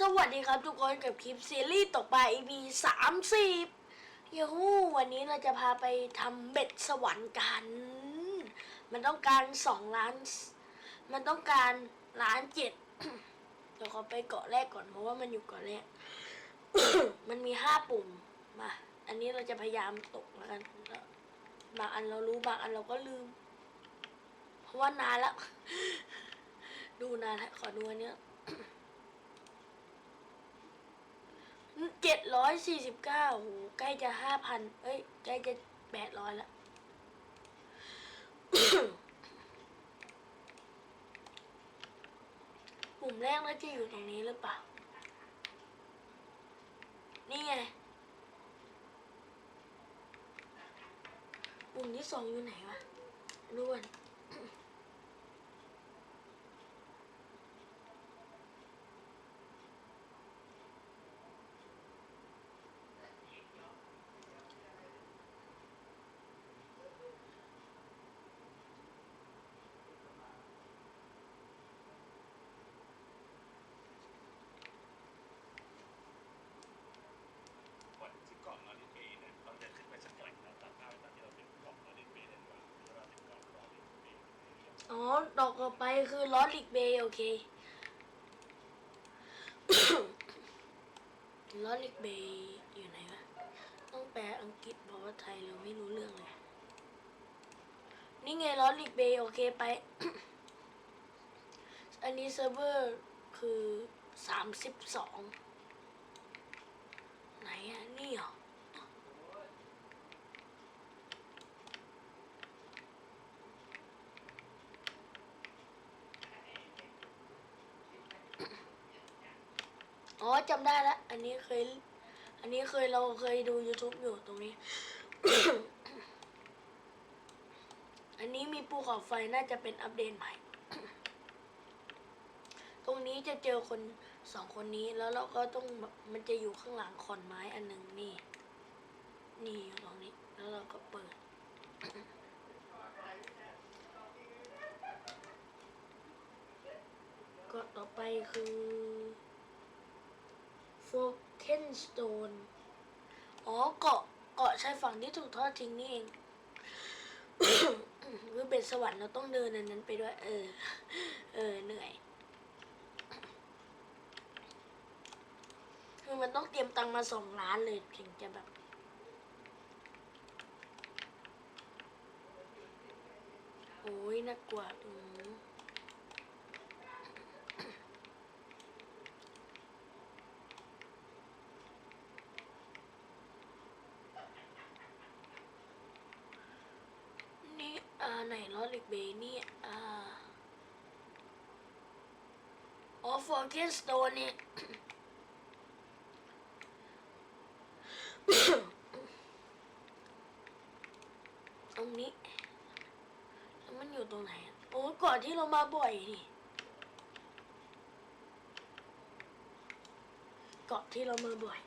สวัสดีครับทุกคนกับคลิปซีรีส์ตกปลา EP สามสิบยูฮูวันนี้เราจะพาไปทำเบ็ดสวรรค์กัน มันต้องการสองล้าน มันต้องการล้านเจ็ดเดี๋ยวขอไปเกาะแรกก่อนเพราะว่ามันอยู่เกาะแรก มันมีห้าปุ่มมา อันนี้เราจะพยายามตกแล้วกันบางอันเรารู้บางอันเราก็ลืม เพราะว่านานแล้ว ดูนานแล้วขอดูอันเนี้ย เจ็ดร้อยสี่สิบเก้าโหใกล้จะห้าพันเอ้ย ใกล้จะแปดร้อยแล้วปุ่มแรกน่าจะอยู่ตรงนี้หรือเปล่า นี่ไง ปุ่มที่สองอยู่ไหนวะด้วนก่อนที่เกาะลอริเบย์เนี่ยเราจะขึ้นไปสักหน่อยแล้วตัดเอาตอนที่เราถึงเกาะลอริเบย์เนี่ยดีกว่าเวลาถึงเกาะลอริเบย์ อ๋อดอกต่อไปคือลอสลิกเบย์โอเคลอสลิกเบย์อยู่ไหนวะต้องแปลอังกฤษเพราะว่าไทยเราไม่รู้เรื่องเลย นี่ไงลอสลิกเบย์โอเคไป อันนี้เซิร์ฟเวอร์คือสามสิบสองไหนอะนี่เหรอ อ๋อ จำได้แล้ว อันนี้เคย อันนี้เคยเราเคยดู YouTube อยู่ตรงนี้ อันนี้มีภูเขาไฟน่าจะเป็นอัปเดตใหม่ ตรงนี้จะเจอคนสองคนนี้แล้วเราก็ต้องแบบมันจะอยู่ข้างหลังขอนไม้อันหนึ่งนี่ นี่อยู่ตรงนี้ แล้วเราก็เปิดก็ต่อไปคือ เคนสโตนอ๋อเกาะเกาะชายฝั่งที่ถูกทอดทิ้งนี่เองคือเบ็ดสวรรค์เราต้องเดินอันนั้นไปด้วย เออ เออเหนื่อยคือมันต้องเตรียมตังมาสองล้านเลยถึงจะแบบโอ้ยน่ากลัวอืม นี่ อ่า ไหน ลิกเบย์นี่อ่าอ๋อฟอร์เกนสโตนเนี่ย ตรงนี้ แล้วมันอยู่ตรงไหน โอ้ก่อนที่เรามาบ่อยนี่เกาะที่เรามาบ่อย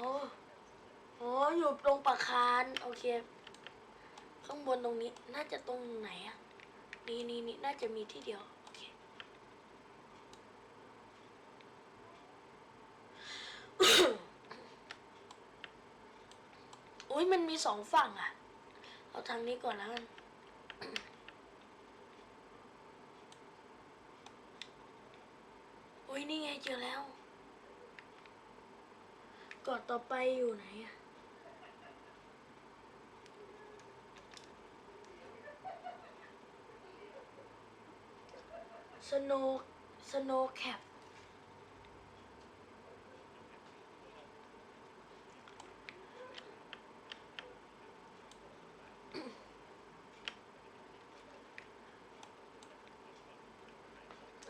อ๋ออ๋อ อยู่ตรงปากคานโอเค ข้างบนตรงนี้ น่าจะตรงไหนอะนี่นี่นี่น่าจะมีที่เดียว โอเค อุ้ยมันมีสองฝั่งอะเอาทางนี้ก่อนแล้วกันอุ้ยนี่ไงเจอแล้ว กาะต่อไปอยู่ไหนอะสโนสโนแคป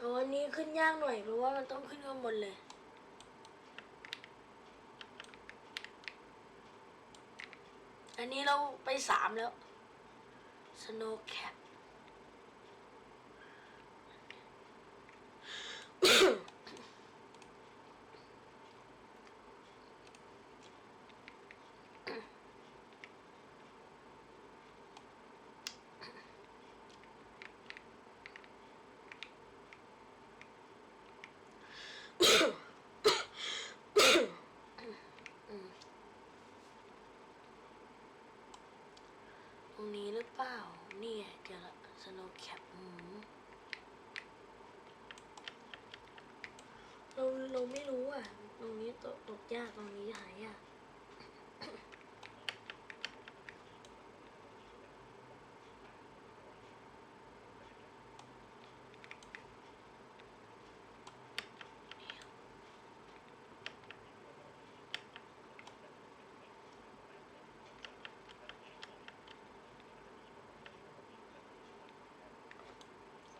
อ๋ออันนี้ขึ้นยากหน่อยเพราะว่ามันต้องขึ้นข้างบนเลย อันนี้เราไปสามแล้ว Snow Cap เปล่านี่ไงเจอละสโนว์แคปเราเราไม่รู้อะ ตรงนี้ตกตกยากตรงนี้หายาก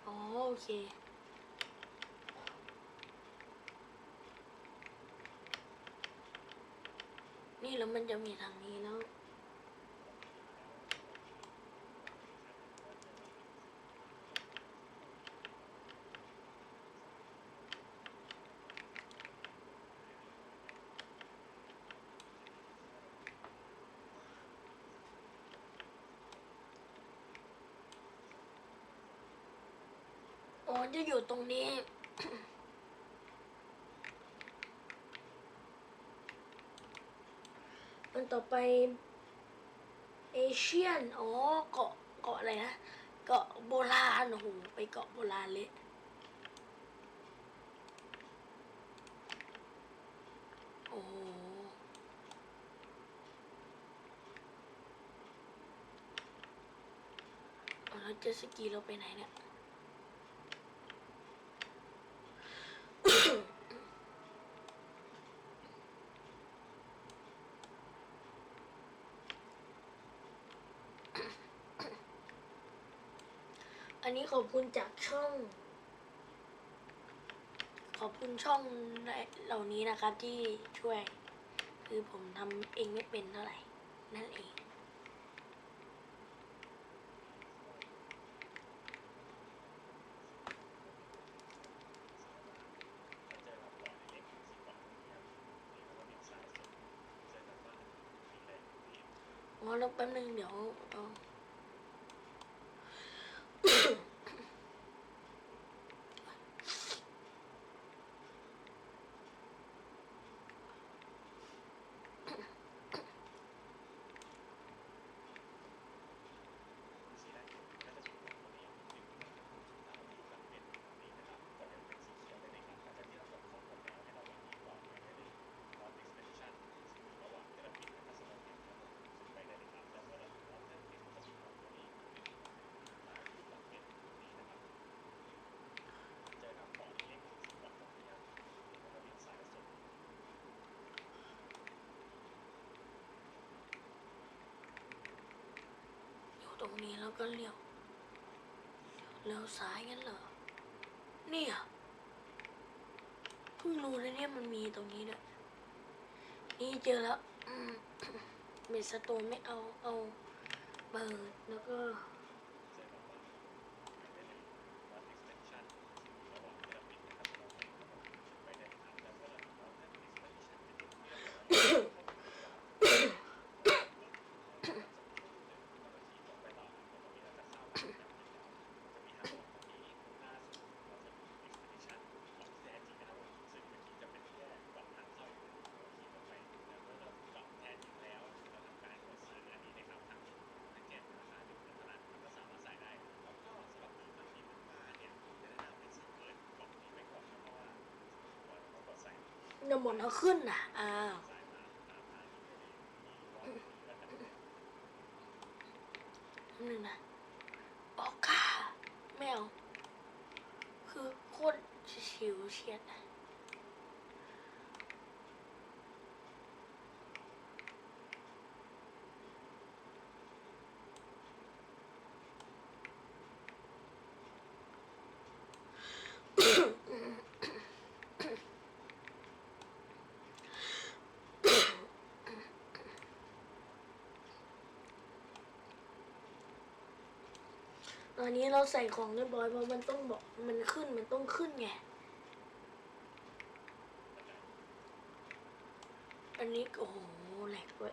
อ๋อ โอเค นี่แล้วมันจะมีทางนี้แล้ว อ๋อจะอยู่ตรงนี้ มันต่อไปเอเชียน อ๋อ เกาะ เกาะอะไรนะ เกาะโบราณ โอ้โห ไปเกาะโบราณเลย โอ้โหเอาแล้วเจตสกีเราไปไหนเนี่ย อันนี้ขอบคุณจากช่อง ขอบคุณช่องเหล่านี้นะครับที่ช่วย คือผมทำเองไม่เป็นเท่าไหร่ นั่นเองเจอกับปล่อยเล็กสีก่อก็เป็นสายสุดเจอกับบ้านมีแรงที่อ๋อแล้วแป๊บนึงเดี๋ยวเอาอยู่ ตรงนี้แล้วก็เลี้ยวเลี้ยวซ้ายงั้นเหรอ เนี่ยเพิ่งรู้นะเนี่ยมันมีตรงนี้ด้วยนี่เจอแล้วเมสโตไม่เอาเอาเปิดแล้วก็ เดี๋ยวหมดเขาขึ้นนะอ้าวนิดนึงนะออกค่ะไม่เอา คือโคตรชิวเฉียดนะต อนนี้เราใส่ของเรียบร้อยเพราะมันต้องบอกมันขึ้นมันต้องขึ้นไง อันนี้โอ้โหแหลกด้ย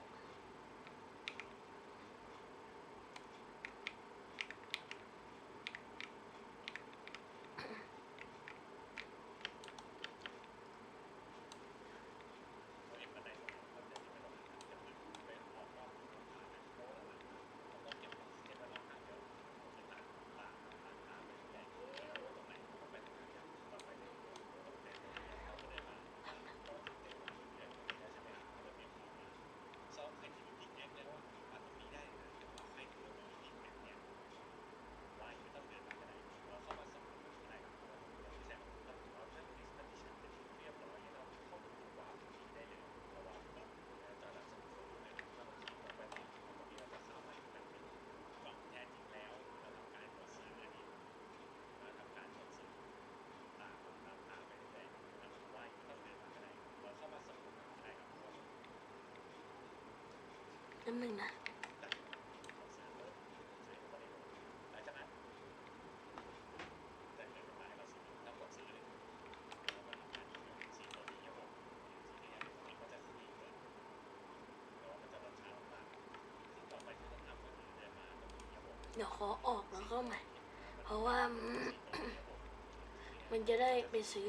น้ำหนึ่งนะเดี๋ยวขอออกแล้วเข้าใหม่ เพราะว่า มันจะได้ไปซื้อ